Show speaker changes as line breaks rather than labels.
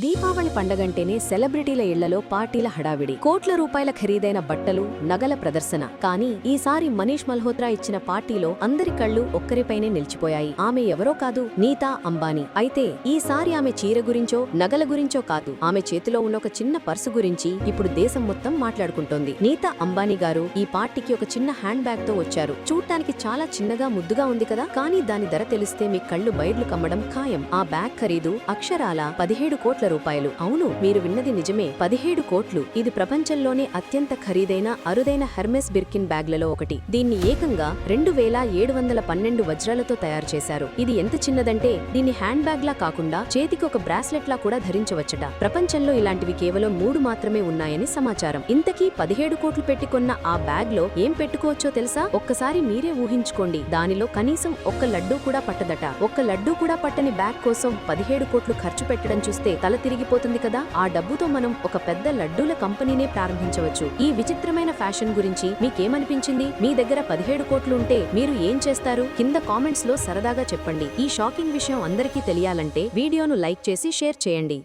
దీపావళి పండగంటేనే సెలబ్రిటీల ఇళ్ళలో పార్టీల హడావిడి. కోట్ల రూపాయల ఖరీదైన బట్టలు నగల ప్రదర్శన. కానీ ఈసారి మనీష్ మల్హోత్రా ఇచ్చిన పార్టీలో అందరి కళ్ళు ఒక్కరిపైనే నిలిచిపోయాయి. ఆమె ఎవరో కాదు నీతా అంబానీ. అయితే ఈసారి ఆమె చీర గురించో నగల గురించో కాదు. ఆమె చేతిలో ఉన్న ఒక చిన్న పర్సు గురించి ఇప్పుడు దేశం మొత్తం మాట్లాడుకుంటోంది. నీతా అంబానీ గారు ఈ పార్టీకి ఒక చిన్న హ్యాండ్ బ్యాగ్తో వచ్చారు. చూడటానికి చాలా చిన్నగా ముద్దుగా ఉంది కదా? కానీ దాని ధర తెలిస్తే మీ కళ్ళు బయర్లు కమ్మడం ఖాయం. ఆ బ్యాగ్ ఖరీదు అక్షరాల పదిహేడు కోట్ల రూపాయలు. అవును మీరు విన్నది నిజమే. పదిహేడు కోట్లు. ఇది ప్రపంచంలోనే అత్యంత ఖరీదైన అరుదైన హెర్మెస్ బిర్కిన్ బ్యాగ్లలో ఒకటి. దీన్ని ఏకంగా రెండు వేల ఏడు వందల పన్నెండు వజ్రాలతో తయారు చేశారు. ఇది ఎంత చిన్నదంటే దీన్ని హ్యాండ్ బ్యాగ్ లా కాకుండా చేతికి ఒక బ్రాస్లెట్ లా కూడా ధరించవచ్చట. ప్రపంచంలో ఇలాంటివి కేవలం మూడు మాత్రమే ఉన్నాయని సమాచారం. ఇంతకీ పదిహేడు కోట్లు పెట్టుకున్న ఆ బ్యాగ్లో ఏం పెట్టుకోవచ్చో తెలుసా? ఒక్కసారి మీరే ఊహించుకోండి. దానిలో కనీసం ఒక్క లడ్డూ కూడా పట్టదట. ఒక్క లడ్డూ కూడా పట్టని బ్యాగ్ కోసం పదిహేడు కోట్లు ఖర్చు పెట్టడం చూస్తే తల తిరిగిపోతుంది కదా? ఆ డబ్బుతో మనం ఒక పెద్ద లడ్డూల కంపెనీనే ప్రారంభించవచ్చు. ఈ విచిత్రమైన ఫ్యాషన్ గురించి మీకేమనిపించింది? మీ దగ్గర పదిహేడు కోట్లు ఉంటే మీరు ఏం చేస్తారు? కింద కామెంట్స్లో సరదాగా చెప్పండి. ఈ షాకింగ్ విషయం అందరికీ తెలియాలంటే వీడియోను లైక్ చేసి షేర్ చేయండి.